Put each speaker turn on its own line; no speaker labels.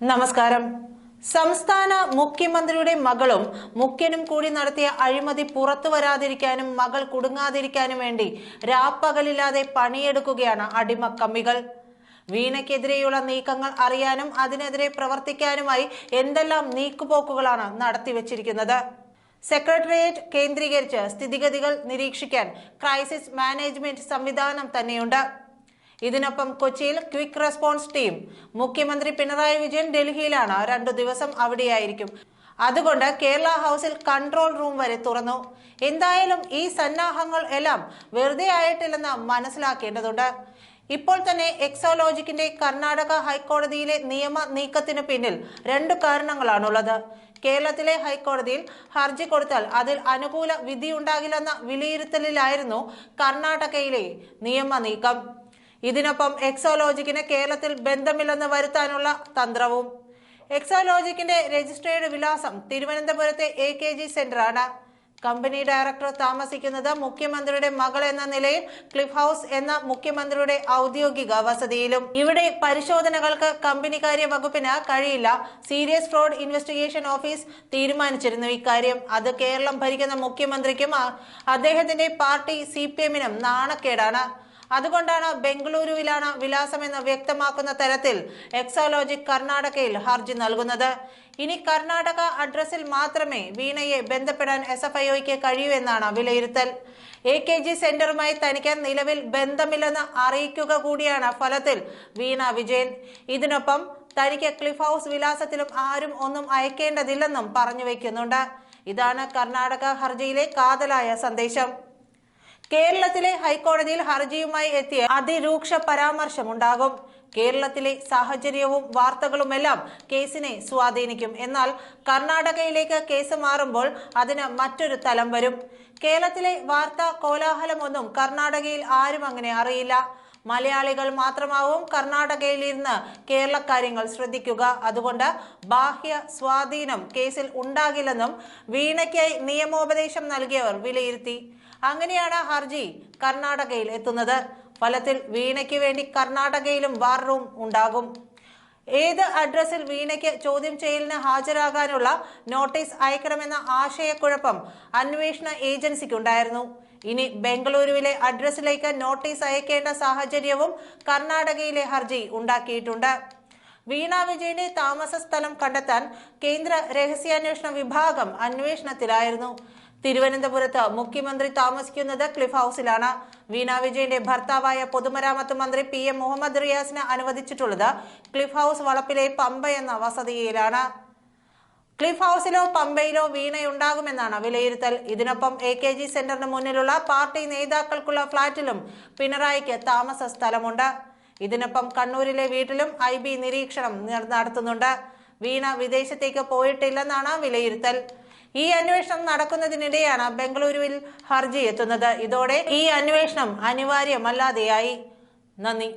നമസ്കാരം. സംസ്ഥാന മുഖ്യമന്ത്രിയുടെ മകളും മുഖ്യനും കൂടി നടത്തിയ അഴിമതി പുറത്തു വരാതിരിക്കാനും മകൾ കുടുങ്ങാതിരിക്കാനും വേണ്ടി രാപ്പകലില്ലാതെ പണിയെടുക്കുകയാണ് അടിമക്കമ്മികൾ വീണയ്ക്കെതിരെയുള്ള നീക്കങ്ങൾ അറിയാനും അതിനെതിരെ പ്രവർത്തിക്കാനുമായി എന്തെല്ലാം നീക്കുപോക്കുകളാണ് നടത്തിവെച്ചിരിക്കുന്നത് സെക്രട്ടേറിയറ്റ് കേന്ദ്രീകരിച്ച് സ്ഥിതിഗതികൾ നിരീക്ഷിക്കാൻ ക്രൈസിസ് മാനേജ്മെന്റ് സംവിധാനം തന്നെയുണ്ട്. ഇതിനൊപ്പം കൊച്ചിയിൽ ക്വിക്ക് റെസ്പോൺസ് ടീം മുഖ്യമന്ത്രി പിണറായി വിജയൻ ഡൽഹിയിലാണ്. രണ്ടു ദിവസം അവിടെയായിരിക്കും. അതുകൊണ്ട് കേരള ഹൗസിൽ കൺട്രോൾ റൂം വരെ തുറന്നു. എന്തായാലും ഈ സന്നാഹങ്ങൾ എല്ലാം വെറുതെ ആയിട്ടില്ലെന്ന് മനസ്സിലാക്കേണ്ടതുണ്ട്. ഇപ്പോൾ തന്നെ എക്സോലോജിക്കിന്റെ കർണാടക ഹൈക്കോടതിയിലെ നിയമ നീക്കത്തിന് പിന്നിൽ രണ്ട് കാരണങ്ങളാണുള്ളത്. കേരളത്തിലെ ഹൈക്കോടതിയിൽ ഹർജി കൊടുത്താൽ അതിൽ അനുകൂല വിധിയുണ്ടാകില്ലെന്ന വിലയിരുത്തലിലായിരുന്നു കർണാടകയിലെ നിയമ നീക്കം. ഇതിനൊപ്പം എക്സോലോജിക്കിന് കേരളത്തിൽ ബന്ധമില്ലെന്ന് വരുത്താനുള്ള തന്ത്രവും. എക്സോലോജിക്കിന്റെ രജിസ്ട്രേഡ് വിലാസം തിരുവനന്തപുരത്തെ എ കെ ജി സെന്ററാണ്. കമ്പനി ഡയറക്ടർ താമസിക്കുന്നത് മുഖ്യമന്ത്രിയുടെ മകൾ എന്ന നിലയിൽ ക്ലിഫ് ഹൗസ് എന്ന മുഖ്യമന്ത്രിയുടെ ഔദ്യോഗിക വസതിയിലും. ഇവിടെ പരിശോധനകൾക്ക് കമ്പനി കാര്യ വകുപ്പിന് കഴിയില്ല. സീരിയസ് ഫ്രോഡ് ഇൻവെസ്റ്റിഗേഷൻ ഓഫീസ് തീരുമാനിച്ചിരുന്നു ഇക്കാര്യം. അത് കേരളം ഭരിക്കുന്ന മുഖ്യമന്ത്രിക്കും അദ്ദേഹത്തിന്റെ പാർട്ടി സി പി എമ്മിനും നാണക്കേടാണ്. അതുകൊണ്ടാണ് ബംഗളൂരുവിലാണ് വിലാസമെന്ന് വ്യക്തമാക്കുന്ന തരത്തിൽ എക്സോലോജിക് കർണാടകയിൽ ഹർജി നൽകുന്നത്. ഇനി കർണാടക അഡ്രസ്സിൽ മാത്രമേ വീണയെ ബന്ധപ്പെടാൻ എസ് എഫ് ഐഒയ്ക്ക് കഴിയൂ എന്നാണ് വിലയിരുത്തൽ. എ കെ ജി സെന്ററുമായി തനിക്ക് നിലവിൽ ബന്ധമില്ലെന്ന് അറിയിക്കുക കൂടിയാണ് ഫലത്തിൽ വീണ വിജയൻ. ഇതിനൊപ്പം തനിക്ക് ക്ലിഫ് ഹൗസ് വിലാസത്തിലും ആരും ഒന്നും അയക്കേണ്ടതില്ലെന്നും പറഞ്ഞു വയ്ക്കുന്നുണ്ട് ഇതാണ് കർണാടക ഹർജിയിലെ കാതലായ സന്ദേശം. കേരളത്തിലെ ഹൈക്കോടതിയിൽ ഹർജിയുമായി എത്തിയ അതിരൂക്ഷ പരാമർശമുണ്ടാകും. കേരളത്തിലെ സാഹചര്യവും വാർത്തകളുമെല്ലാം കേസിനെ സ്വാധീനിക്കും. എന്നാൽ കർണാടകയിലേക്ക് കേസ് മാറുമ്പോൾ അതിന് മറ്റൊരു തലം വരും. കേരളത്തിലെ വാർത്താ കോലാഹലമൊന്നും കർണാടകയിൽ ആരും അങ്ങനെ അറിയില്ല. മലയാളികൾ മാത്രമാവും കർണാടകയിൽ ഇരുന്ന് കേരളക്കാര്യങ്ങൾ ശ്രദ്ധിക്കുക. അതുകൊണ്ട് ബാഹ്യ സ്വാധീനം കേസിൽ ഉണ്ടാകില്ലെന്നും വീണയ്ക്കായി നിയമോപദേശം നൽകിയവർ വിലയിരുത്തി. അങ്ങനെയാണ് ഹർജി കർണാടകയിൽ എത്തുന്നത്. ഫലത്തിൽ വീണയ്ക്ക് വേണ്ടി കർണാടകയിലും വാർ റൂം ഉണ്ടാകും. ഏത് അഡ്രസ്സിൽ വീണയ്ക്ക് ചോദ്യം ചെയ്യലിന് ഹാജരാകാനുള്ള നോട്ടീസ് അയക്കണമെന്ന ആശയക്കുഴപ്പം അന്വേഷണ ഏജൻസിക്കുണ്ടായിരുന്നു. ഇനി ബംഗളൂരുവിലെ അഡ്രസ്സിലേക്ക് നോട്ടീസ് അയക്കേണ്ട സാഹചര്യവും കർണാടകയിലെ ഹർജി ഉണ്ടാക്കിയിട്ടുണ്ട്. വീണ വിജയന്റെ താമസ സ്ഥലം കണ്ടെത്താൻ കേന്ദ്ര രഹസ്യാന്വേഷണ വിഭാഗം അന്വേഷണത്തിലായിരുന്നു. തിരുവനന്തപുരത്ത് മുഖ്യമന്ത്രി താമസിക്കുന്നത് ക്ലിഫ് ഹൌസിലാണ്. വീണ വിജയന്റെ ഭർത്താവായ പൊതുമരാമത്ത് മന്ത്രി പി എം മുഹമ്മദ് റിയാസിന് അനുവദിച്ചിട്ടുള്ളത് ക്ലിഫ് ഹൌസ് വളപ്പിലെ പമ്പ എന്ന വസതിയിലാണ്. ക്ലിഫ് ഹൌസിലോ പമ്പയിലോ വീണയുണ്ടാകുമെന്നാണ് വിലയിരുത്തൽ. ഇതിനൊപ്പം എ കെ ജി സെന്ററിന് മുന്നിലുള്ള പാർട്ടി നേതാക്കൾക്കുള്ള ഫ്ളാറ്റിലും പിണറായിക്ക് താമസ സ്ഥലമുണ്ട്. ഇതിനൊപ്പം കണ്ണൂരിലെ വീട്ടിലും ഐ ബി നിരീക്ഷണം നടത്തുന്നുണ്ട്. വീണ വിദേശത്തേക്ക് പോയിട്ടില്ലെന്നാണ് വിലയിരുത്തൽ. ഈ അന്വേഷണം നടക്കുന്നതിനിടെയാണ് ബംഗളൂരുവിൽ ഹർജി എത്തുന്നത്. ഇതോടെ ഈ അന്വേഷണം അനിവാര്യമല്ലാതെയായി. നന്ദി.